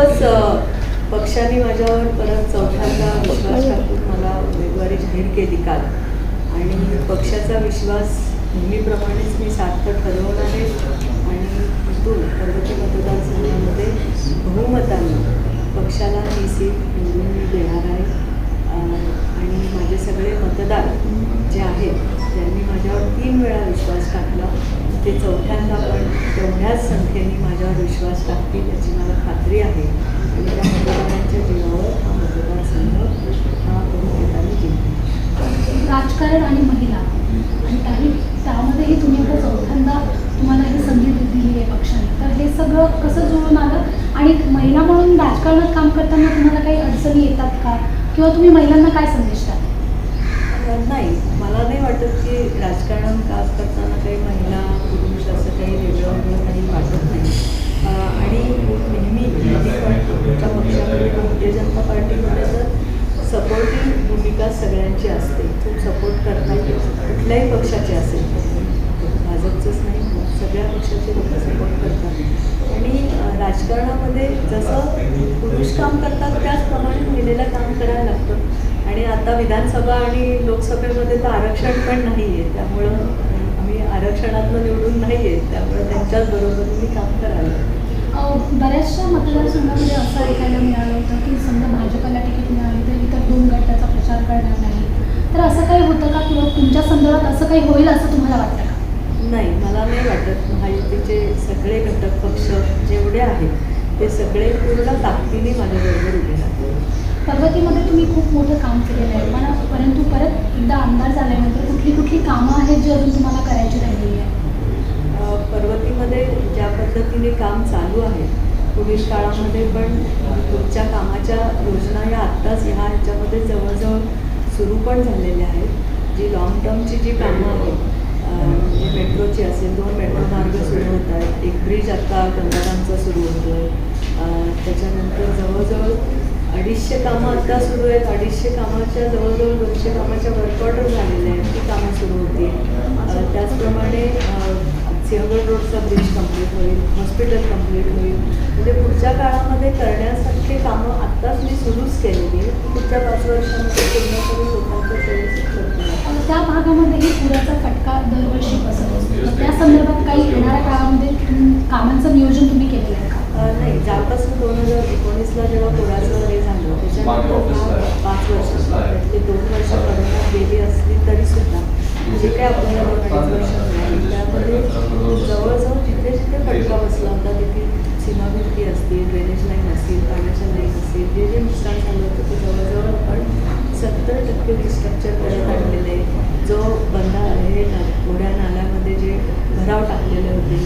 खूपच पक्षाने माझ्यावर परत चौथ्यांदा विश्वास टाकून मला उमेदवारी जाहीर केली काल. आणि पक्षाचा विश्वास नेहमीप्रमाणेच मी सार्थ ठरवणार आहे. आणि इथून पर्वती मतदारसंघामध्ये बहुमताने पक्षाला ही सीट निवडून मी देणार आहे. आणि माझे सगळे मतदार जे आहेत त्यांनी माझ्यावर तीन वेळा विश्वास टाकला ते चौथ्यांदा पण तेवढ्याच संख्येने माझ्यावर विश्वास टाकतील याची मला खात्री आहे. आणि त्या मतदारांच्या जीवावर हा मतदारसंघ हा बहुमताने जिंकला. राजकारण आणि महिला. आणि काही त्यामध्येही तुम्ही आता चौथ्यांदा तुम्हाला ही संधी दिली आहे पक्षाने. तर हे सगळं कसं जुळून आलं? आणि महिला म्हणून राजकारणात काम करताना तुम्हाला काही अडचणी येतात का? किंवा तुम्ही महिलांना काय संदेश द्याल? अ, नाही. मला नाही वाटत की राजकारण काम करताना काही महिला पुरुष असं काही वेगळं काही वाटत नाही अ, आणि नेहमी नेहमी पण तुमच्या पक्षामध्ये भारतीय जनता पार्टीमध्ये तर सपोर्टिव्ह भूमिका सगळ्यांची असते खूप सपोर्ट करतात कुठल्याही पक्षाचे असेल भाजपचंच नाही सगळ्या पक्षाचे लोक सपोर्ट करतात आणि अ, राजकारणामध्ये जसं पुरुष काम करतात त्याचप्रमाणे महिलेला काम करायला लागतं. आणि आता विधानसभा आणि लोकसभेमध्ये तर आरक्षण पण नाही आहे त्यामुळं आम्ही आरक्षणातनं निवडून नाही आहे त्यामुळे त्यांच्याच बरोबरीने काम करायला लागतं. बऱ्याचशा मतदारसंघामध्ये असं ऐकायला मिळालं होतं की समजा भाजपला तिकीट मिळाली तर इतर दोन गटाचा प्रचार करणार नाही तर असं काही होतं का? किंवा तुमच्या संदर्भात असं काही होईल असं तुम्हाला वाटतं नाही मला नाही वाटत महायुतीचे सगळे घटक पक्ष जेवढे आहेत ते सगळे पूर्ण ताकदीने माझ्याबरोबर उभे राहतील. पर्वतीमध्ये तुम्ही खूप मोठं काम केलेलं आहे पण परंतु परत एकदा आमदार झाल्यानंतर कुठली कुठली कामं आहेत जी अजून तुम्हाला करायची राहिलेली आहे पर्वतीमध्ये ज्या पद्धतीने काम चालू आहे पुढील काळामध्ये पण पुढच्या कामाच्या योजना या आत्ताच ह्या ह्याच्यामध्ये जवळजवळ सुरू पण झालेल्या आहेत. जी लॉंग टर्मची जी कामं आहेत मेट्रोची असेल दोन मेट्रो मार्ग सुरू होत आहेत एक ब्रिज आत्ता गंगारामचा सुरू होतो आहे त्याच्यानंतर जवळजवळ अडीचशे कामं आत्ता सुरू आहेत. अडीचशे कामाच्या जवळजवळ दोनशे कामाच्या वर्क ऑर्डर झालेल्या आहेत. ती कामं सुरू होतील. त्याचप्रमाणे सिंहगड रोडचा ब्रिज कंप्लीट होईल. हॉस्पिटल कंप्लीट होईल. म्हणजे पुढच्या काळामध्ये करण्यासारखे कामं आत्ताच मी सुरूच केलेली पुढच्या पाच वर्षामध्ये पूर्ण करून लोकांचं सोयीस्कर करतो. त्या भागामध्येही पुराचा फटका दरवर्षी बसत असतो. त्या संदर्भात काही येणाऱ्या काळामध्ये कामांचं नियोजन तुम्ही केलेलं आहे का? नाही ज्यापासून दोन हजार एकोणीसला जेव्हा पुराचं हे झालं त्याच्यानंतर पाच वर्ष त्यातले दोन वर्ष करोनात गेली असली तरी सुद्धा. जे काही आपल्याला वर्ष मिळाली त्यामध्ये जवळजवळ जिथे जिथे फटका बसला होता तिथे सीमाभिंती असतील पाण्याच्या लाईन असतील जे जे नुकसान झालं होतं ते जवळजवळ आपण सत्तर टक्के रिस्ट्रक्चर करत आणलेले आहे जो बंधा आहे ना मोठ्या नाल्यामध्ये जे भराव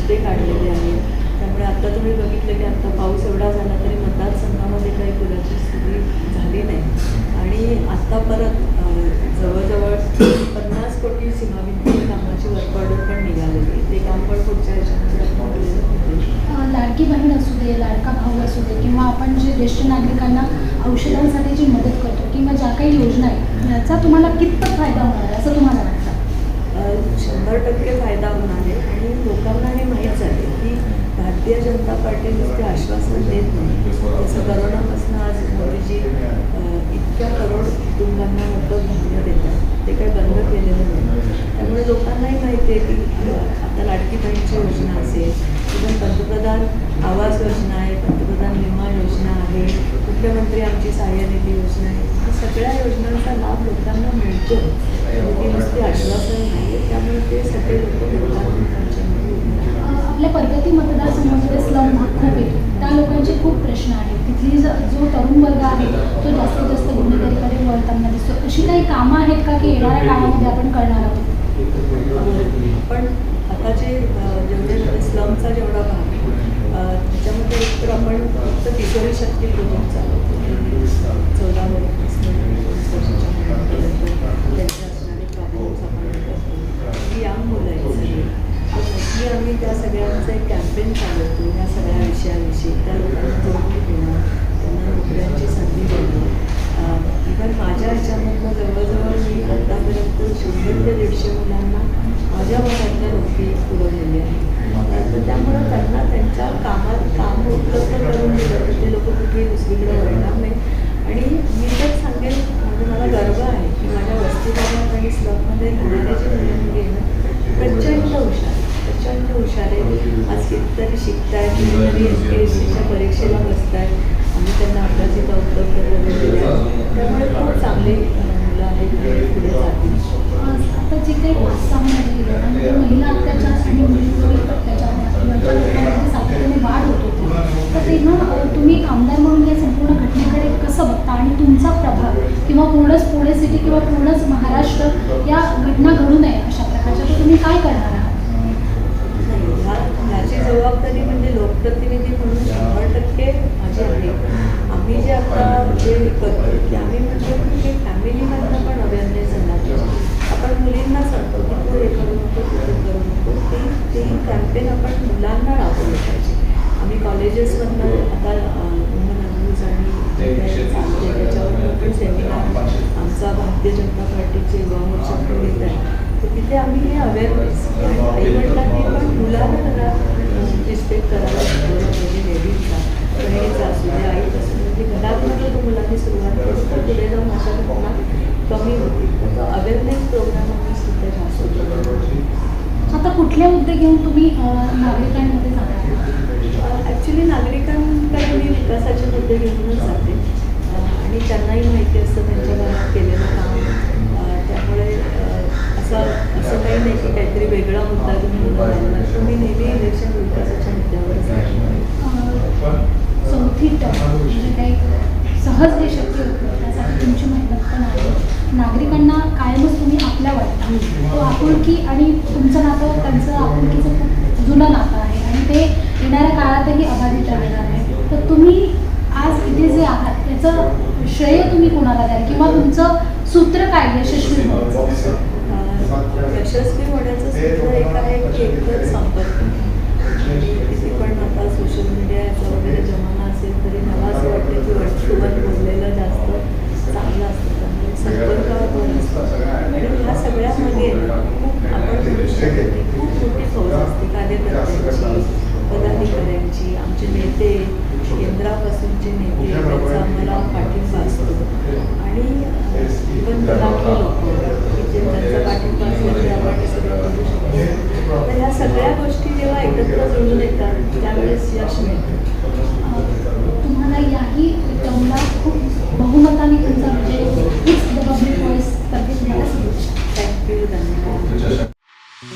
ते काढलेले आहेत. त्यामुळे आता तुम्ही बघितलं की आता पाऊस एवढा झाला तरी मतदारसंघामध्ये काही पुराची स्थिती झाली नाही. आणि आता परत जवळजवळ पन्नास कोटी सीमाभिंती कामाची वर्क ऑर्डर पण निघालेली आहे. ते काम पण पुढच्या लाडकी बहीण असू दे लाडका भाऊ असू दे किंवा आपण जे ज्येष्ठ नागरिकांना औषधांसाठी जी मदत करतो किंवा ज्या काही योजना आहेत याचा तुम्हाला कितपत फायदा होणार असं तुम्हाला वाटतं? शंभर टक्के फायदा होणार आहे आणि लोकांना हे माहीत झाले की भारतीय जनता पार्टी नुसते आश्वासन देत नाही. जसं करोनापासून आज मोदीजी इतक्या करोड कुटुंबांना मोठं धान्य देतात. ते काही बंद केलेलं नाही. त्यामुळे लोकांनाही माहिती आहे की आता लाडकी बहिणीची योजना असेल इव्हन पंतप्रधान आवास योजना आहे पंतप्रधान विमा योजना आहे मुख्यमंत्री आमची सहाय्य निधी योजना आहे. सगळ्या योजनांचा लाभ लोकांना मिळतो. ती नुसती आश्वासन नाही आहे त्यामुळे ते सगळे लोक आपल्या प्रगती मतदारसंघामध्ये स्लम भाग खूप येतो त्या लोकांचे खूप प्रश्न आहेत. तिथली ज- जो तरुण वर्ग आहे तो जास्तीत जास्त गुन्हेगारीकडे वळताना दिसतो. अशी काही कामं आहेत का की येणाऱ्या काळामध्ये आपण करणार आहोत? पण आता जे जेवढे म्हणजे स्लमचा जेवढा भाग आहे, त्याच्यामध्ये एक तर आपण फक्त किशोरी शक्ती प्रोजेक्ट चालवतो. चौदा वर्ष वर्षाच्या मुलांपर्यंत त्यांचे असणारे प्रॉब्लेम्स आपण करतो ही यंग मुलं आहेत सगळी तर मोस्टली म्हणजे आम्ही त्या सगळ्यांचं एक कॅम्पेन चालवतो या सगळ्या विषयाविषयी. तर लोकांना जोडून घेणं त्यांना नोकऱ्यांची संधी देणं इव्हन माझ्या ह्याच्यामधनं जवळजवळ मी आतापर्यंत शंभर ते दीडशे मुलांना माझ्या भागातल्या नोकरी पुरवलेली आहे तर त्यामुळं त्यांना त्यांच्या कामात काम उपलब्ध करून दिलं तर ते लोक कुठे शिकतायत कुठेतरी एम पी एस सीच्या परीक्षेला बसतायत आम्ही त्यांना अभ्यासिका उपलब्ध करून दिल्या आहेत. त्यामुळे खूप चांगली अ, मुलं आहेत आणि पुढे जातील आज आता जे काही पाच सहा महिने गेले आणि ते महिला अत्याचार आणि मुलींवरील अत्याचार यांच्या घटनांमध्ये सातत्याने वाढ होत होती तर तेव्हा अ, तुम्ही आमदार म्हणून या संपूर्ण घटनेकडे कसं बघता आणि तुमचा प्रभाव किंवा पूर्णच पुणे सिटी किंवा पूर्णच महाराष्ट्र या घटना घडू नये अशा प्रकारच्या. तर तुम्ही काय करणार आहात? नाही ह्याची जबाबदारी म्हणजे लोकप्रतिनिधी म्हणून शंभर टक्के माझी आहे. आम्ही जे आता जे करतो की आम्ही म्हणतो की फॅमिलीमधनं पण अवेअरनेस झाला पाहिजे आपण मुलींना सांगतो की तू हे करू नको तू ते करू नको. ते ते कॅम्पेन आपण मुलांना राबवलं पाहिजे. आम्ही कॉलेजेसमधनं आता वुमन अब्यूज आणि जे काही चालते त्याच्यावर पण सेमिनार आमचा भारतीय जनता पार्टीचे युवा मोर्चा घेत आहे. तर तिथे आम्ही हे अवेअरनेस आईवडिलांनी पण मुलांना जरा रिस्पेक्ट करायला शिकवलं पाहिजे लेडीजचा बहिणीचा असू दे आईचा असू दे म्हणजे घरातनं जर तो मुलांनी सुरुवात केली. तर पुढे जाऊन अशा घटना कमी होतील तर तो अवेअरनेस प्रोग्राम आम्ही सुद्धा जास्त आता कुठले मुद्दे घेऊन तुम्ही नागरिकांमध्ये जाणार? ॲक्च्युली नागरिकांकडे मी विकासाचे मुद्दे घेऊनच जाते अं, आणि त्यांनाही माहिती असतं त्यांच्या घरात केलेलं काम अं, त्यामुळे अं, असं असं काही नाही की काहीतरी वेगळा मुद्दा घेऊन बोलायला तर मी नेहमी इलेक्शन विकासाच्या मुद्द्यावरच आहे अ, चौथी टर्म म्हणजे काही सहज हे शक्य होतं. त्यासाठी तुमची मेहनत पण आहे. नागरिकांना कायमच तुम्ही आपल्या वाटता तो आपुलकी आणि तुमचं नातं त्यांचं आपुलकीचं खूप जुनं नातं आहे. आणि ते येणाऱ्या काळातही अबाधित राहणार आहे. तर तुम्ही आज इथे जे आहात याचं श्रेय तुम्ही कोणाला द्याल? किंवा तुमचं सूत्र काय यशस्वी होण्याचं? यशस्वी होण्याचं सूत्र एक आहे की एकतर संपर्क. किती पण आता सोशल मीडियाचा वगैरे जमाना असेल तरी मला असं वाटतं की वस्तुवन बोललेलं जास्त चांगलं असतं त्यामुळे संपर्कावर असतं आणि ह्या सगळ्यामध्ये खूप आपण म्हणू शकतो की खूप मोठी फौज असते कार्यकर्त्यांची पदाधिकाऱ्यांची आमचे नेते केंद्रापासूनचे नेते त्यांचा आम्हाला पाठिंबा असतो आणि इवन घरातले लोक की जे त्यांचा पाठिंबा असेल ते आपण हे सगळं करू शकतो तर ह्या सगळ्या गोष्टी जेव्हा एकत्र जुळून येतात त्यावेळेस यश मिळतं तुम्हाला याही टर्मला खूप बहुमताने तुमचा विजय हीच द पब्लिक व्हॉइस तर्फे तुम्हाला शुभेच्छा थँक्यू धन्यवाद